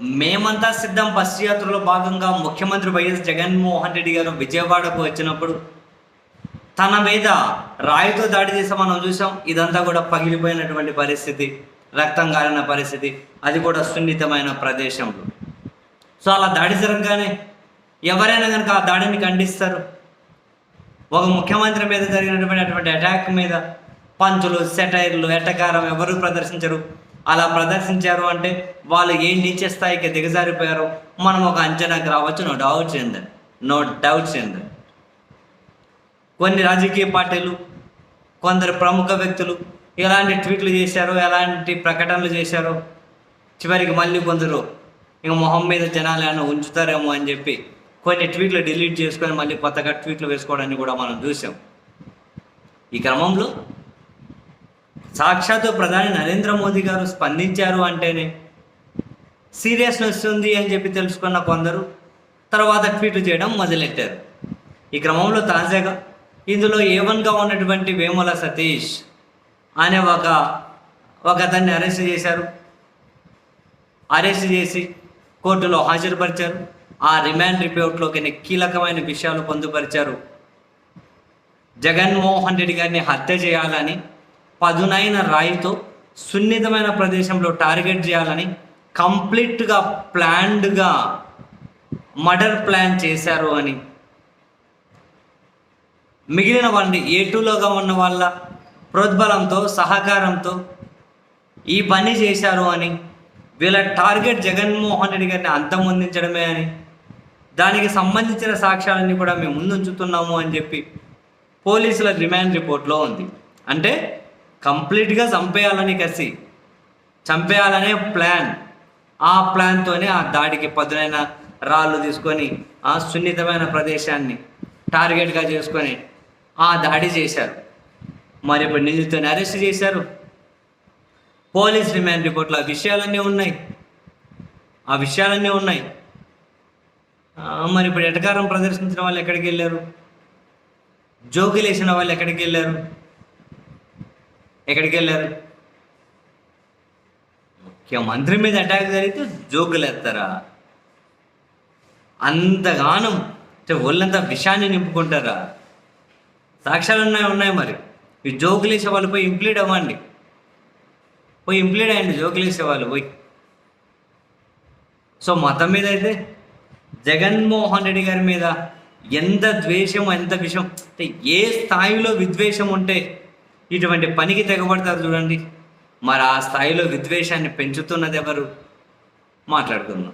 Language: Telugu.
మేమంతా సిద్ధం. బస్ యాత్రలో భాగంగా ముఖ్యమంత్రి వైఎస్ జగన్మోహన్ రెడ్డి గారు విజయవాడకు వచ్చినప్పుడు తన మీద రాయితో దాడి చేసి మనం చూసాం. ఇదంతా కూడా పగిలిపోయినటువంటి పరిస్థితి రక్తం కారిన పరిస్థితి. అది కూడా సున్నితమైన ప్రదేశంలో. సో అలా దాడి జరగగానే ఎవరైనా కనుక ఆ దాడిని ఖండిస్తారు. ఒక ముఖ్యమంత్రి మీద జరిగినటువంటి అటువంటి అటాక్ మీద పంచులు సెటైర్లు ఎటకారం ఎవరు ప్రదర్శించరు. అలా ప్రదర్శించారు అంటే వాళ్ళు ఏ నీచ స్థాయికి దిగజారిపోయారో మనం ఒక అంచనాకి రావచ్చు నో డౌట్ చెందండి నో డౌట్ చెందండి కొన్ని రాజకీయ పార్టీలు కొందరు ప్రముఖ వ్యక్తులు ఎలాంటి ట్వీట్లు చేశారో ఎలాంటి ప్రకటనలు చేశారో చివరికి మళ్ళీ కొందరు ఇంక మొహం మీద జనాలు ఏమైనా ఉంచుతారేమో అని చెప్పి కొన్ని ట్వీట్లు డిలీట్ చేసుకొని మళ్ళీ కొత్తగా ట్వీట్లు వేసుకోవడాన్ని కూడా మనం చూసాం. ఈ క్రమంలో సాక్షాత్తు ప్రధాని నరేంద్ర మోదీ గారు స్పందించారు అంటేనే సీరియస్నెస్ ఉంది అని చెప్పి తెలుసుకున్న కొందరు తర్వాత ట్వీట్లు చేయడం మొదలెట్టారు. ఈ క్రమంలో తాజాగా ఇందులో ఏవన్గా ఉన్నటువంటి వేముల సతీష్ అనే ఒక ఒక అతన్ని అరెస్ట్ చేశారు. అరెస్ట్ చేసి కోర్టులో హాజరుపరిచారు. ఆ రిమాండ్ రిపోర్ట్లోకి కీలకమైన విషయాలు పొందుపరిచారు? జగన్మోహన్ రెడ్డి గారిని హత్య చేయాలని పదునైన రాయితో సున్నితమైన ప్రదేశంలో టార్గెట్ చేయాలని కంప్లీట్గా ప్లాన్డ్గా మర్డర్ ప్లాన్ చేశారు అని. మిగిలిన వాళ్ళని ఏ టూలోగా ఉన్న వాళ్ళ ప్రోద్బలంతో సహకారంతో ఈ పని చేశారు అని వీళ్ళ టార్గెట్ జగన్మోహన్ రెడ్డి గారిని అంతమొందించడమే అని దానికి సంబంధించిన సాక్ష్యాలన్నీ కూడా మేము ముందుంచుతున్నాము అని చెప్పి పోలీసుల రిమాండ్ రిపోర్ట్లో ఉంది. అంటే కంప్లీట్గా చంపేయాలని కసి చంపేయాలనే ప్లాన్. ఆ ప్లాన్తోనే ఆ దాడికి పదునైన రాళ్ళు తీసుకొని ఆ సున్నితమైన ప్రదేశాన్ని టార్గెట్గా చేసుకొని ఆ దాడి చేశారు. మరి ఇప్పుడు నిందితుని అరెస్ట్ చేశారు. పోలీస్ రిమాండ్ రిపోర్ట్లో ఆ విషయాలన్నీ ఉన్నాయి. ఆ విషయాలన్నీ ఉన్నాయి. మరి ఇప్పుడు ఎటకారం ప్రదర్శించిన వాళ్ళు ఎక్కడికి వెళ్ళారు? జోకులేసిన వాళ్ళు ఎక్కడికి వెళ్ళారు? ఎక్కడికి వెళ్ళారు? ముఖ్యమంత్రి మీద అటాక్ జరిగితే జోకులు ఎత్తారా అంతగానం అంటే ఒళ్ళంతా విషాన్ని నింపుకుంటారా? సాక్ష్యాలు ఉన్నాయి ఉన్నాయి మరి. ఈ జోకులు వేసే వాళ్ళు పోయి ఇంప్లీడ్ అవ్వండి. పోయి ఇంప్లీడ్ అయ్యండి జోకులు వేసే వాళ్ళు పోయి. సో మతం మీద అయితే జగన్మోహన్ రెడ్డి గారి మీద ఎంత ద్వేషం ఎంత విషం? అంటే ఏ స్థాయిలో విద్వేషం ఉంటే ఇటువంటి పనికి తెగబడతారు చూడండి. మరి ఆ స్థాయిలో విద్వేషాన్ని పెంచుతున్నది ఎవరు మాట్లాడుకుందాం.